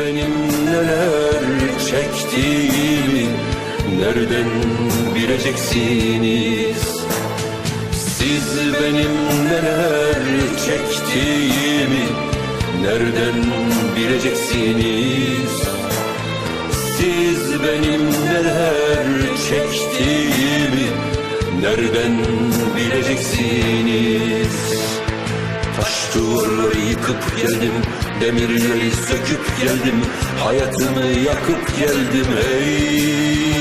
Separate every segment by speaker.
Speaker 1: benim neler çektiğimi nereden bileceksiniz? Siz benim neler çektiğimi nereden bileceksiniz? Siz benim neler çektiğimi nereden bileceksiniz? Taş duvarları yıkıp geldim Demirleri söküp geldim Hayatımı yakıp geldim hey.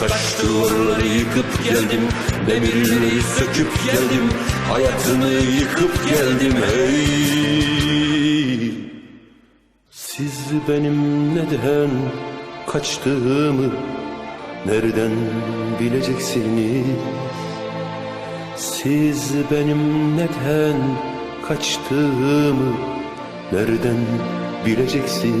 Speaker 1: Taş duvarları yıkıp geldim Demirleri söküp geldim Hayatımı yıkıp geldim hey. Siz benim neden kaçtığımı Nereden bileceksiniz? Siz benim neden kaçtığımı nereden bileceksiniz?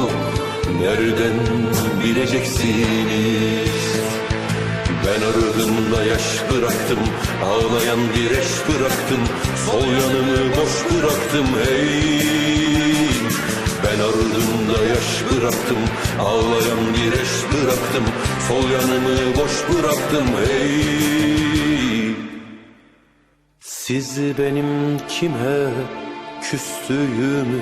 Speaker 1: nereden bileceksiniz? Ben ardımda yaş bıraktım, ağlayan bir eş bıraktım, sol yanımı boş bıraktım hey. Ben ardımda yaş bıraktım, ağlayan bir eş bıraktım, sol yanımı boş bıraktım hey. Siz benim kime küstüğümü